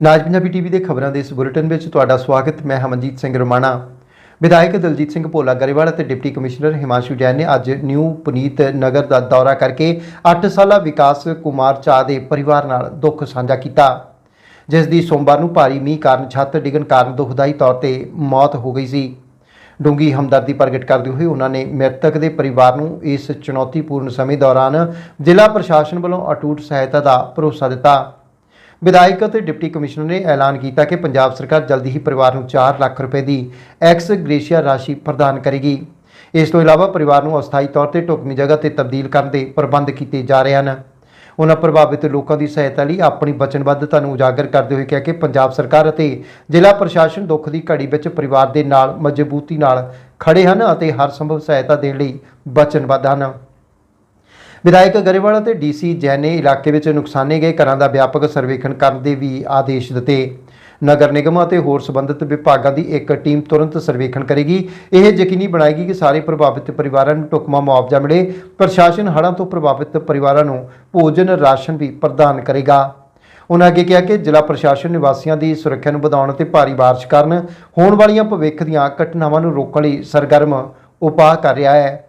ਨਾਜ Punjabi TV ਦੇ ਖਬਰਾਂ ਦੇ ਇਸ ਬੁਲੇਟਿਨ ਵਿੱਚ ਤੁਹਾਡਾ ਸਵਾਗਤ, ਮੈਂ ਹਮਨਜੀਤ ਸਿੰਘ ਰਮਾਣਾ। ਵਿਧਾਇਕ ਦਲਜੀਤ ਸਿੰਘ ਭੋਲਾ ਗਰੇਵਾਲ ਅਤੇ ਡਿਪਟੀ ਕਮਿਸ਼ਨਰ ਹਿਮਾਂਸ਼ੂ ਜੈਨ ਨੇ ਅੱਜ ਨਿਊ ਪੁਨੀਤ ਨਗਰ ਦਾ ਦੌਰਾ ਕਰਕੇ 8 ਸਾਲਾ ਵਿਕਾਸ ਕੁਮਾਰ ਚਾਹ ਦੇ ਪਰਿਵਾਰ ਨਾਲ ਦੁੱਖ ਸਾਂਝਾ ਕੀਤਾ, ਜਿਸ ਦੀ ਸੋਮਵਾਰ ਨੂੰ ਭਾਰੀ ਮੀਂਹ ਕਾਰਨ ਛੱਤ ਡਿੱਗਣ ਕਾਰਨ ਦੁਖਦਾਈ ਤੌਰ ਤੇ ਮੌਤ ਹੋ ਗਈ ਸੀ। ਡੂੰਗੀ ਹਮਦਰਦੀ ਪ੍ਰਗਟ ਕਰਦੇ ਹੋਏ ਉਹਨਾਂ ਨੇ ਮ੍ਰਿਤਕ ਦੇ ਪਰਿਵਾਰ ਨੂੰ ਇਸ ਚੁਣੌਤੀਪੂਰਨ ਸਮੇਂ ਦੌਰਾਨ ਜ਼ਿਲ੍ਹਾ ਪ੍ਰਸ਼ਾਸਨ ਵੱਲੋਂ ਅਟੂਟ ਸਹਾਇਤਾ ਦਾ ਭਰੋਸਾ ਦਿੱਤਾ। ਵਿਧਾਇਕ ਅਤੇ ਡਿਪਟੀ ਕਮਿਸ਼ਨਰ ਨੇ ਐਲਾਨ ਕੀਤਾ ਕਿ ਪੰਜਾਬ ਸਰਕਾਰ ਜਲਦੀ ਹੀ ਪਰਿਵਾਰ ਨੂੰ 4 ਲੱਖ ਰੁਪਏ ਦੀ ਐਕਸ ਗ੍ਰੇਸ਼ੀਆ ਰਾਸ਼ੀ ਪ੍ਰਦਾਨ ਕਰੇਗੀ। ਇਸ ਤੋਂ ਇਲਾਵਾ ਪਰਿਵਾਰ ਨੂੰ ਅਸਥਾਈ ਤੌਰ ਤੇ ਢੁਕਵੀਂ ਜਗ੍ਹਾ ਤੇ ਤਬਦੀਲ ਕਰਨ ਦੇ ਪ੍ਰਬੰਧ ਕੀਤੇ ਜਾ ਰਹੇ ਹਨ। ਉਹਨਾਂ ਪ੍ਰਭਾਵਿਤ ਲੋਕਾਂ ਦੀ ਸਹਾਇਤਾ ਲਈ ਆਪਣੀ ਵਚਨਬੱਧਤਾ ਨੂੰ ਉਜਾਗਰ ਕਰਦੇ ਹੋਏ ਕਿਹਾ ਕਿ ਪੰਜਾਬ ਸਰਕਾਰ ਅਤੇ ਜ਼ਿਲ੍ਹਾ ਪ੍ਰਸ਼ਾਸਨ ਦੁੱਖ ਦੀ ਘੜੀ ਵਿੱਚ ਪਰਿਵਾਰ ਦੇ ਨਾਲ ਮਜ਼ਬੂਤੀ ਨਾਲ ਖੜੇ ਹਨ ਅਤੇ ਹਰ ਸੰਭਵ ਸਹਾਇਤਾ ਦੇਣ ਲਈ ਵਚਨਬੱਧ ਹਨ। ਵਿਧਾਇਕ ਗਰੇਵਾਲ ਅਤੇ ਡੀਸੀ ਜੈਨ ਨੇ ਇਲਾਕੇ ਵਿੱਚ ਨੁਕਸਾਨੇ ਗਏ ਘਰਾਂ ਦਾ ਵਿਆਪਕ ਸਰਵੇਖਣ ਕਰਨ ਦੇ ਵੀ ਆਦੇਸ਼ ਦਿੱਤੇ। ਨਗਰ ਨਿਗਮ ਅਤੇ ਹੋਰ ਸੰਬੰਧਿਤ ਵਿਭਾਗਾਂ ਦੀ ਇੱਕ ਟੀਮ ਤੁਰੰਤ ਸਰਵੇਖਣ ਕਰੇਗੀ। ਇਹ ਯਕੀਨੀ ਬਣਾਏਗੀ ਕਿ ਸਾਰੇ ਪ੍ਰਭਾਵਿਤ ਪਰਿਵਾਰਾਂ ਨੂੰ ਢੁਕਵਾਂ ਮੁਆਵਜ਼ਾ ਮਿਲੇ। ਪ੍ਰਸ਼ਾਸਨ ਹੜ੍ਹਾਂ ਤੋਂ ਪ੍ਰਭਾਵਿਤ ਪਰਿਵਾਰਾਂ ਨੂੰ ਭੋਜਨ ਰਾਸ਼ਨ ਵੀ ਪ੍ਰਦਾਨ ਕਰੇਗਾ। ਉਹਨਾਂ ਅੱਗੇ ਕਿਹਾ ਕਿ ਜ਼ਿਲ੍ਹਾ ਪ੍ਰਸ਼ਾਸਨ ਨਿਵਾਸੀਆਂ ਦੀ ਸੁਰੱਖਿਆ ਨੂੰ ਵਧਾਉਣ ਅਤੇ ਭਾਰੀ ਬਾਰਿਸ਼ ਕਾਰਨ ਹੋਣ ਵਾਲੀਆਂ ਭਵਿੱਖ ਦੀਆਂ ਘਟਨਾਵਾਂ ਨੂੰ ਰੋਕਣ ਲਈ ਸਰਗਰਮ ਉਪਾਅ ਕਰ ਰਿਹਾ ਹੈ।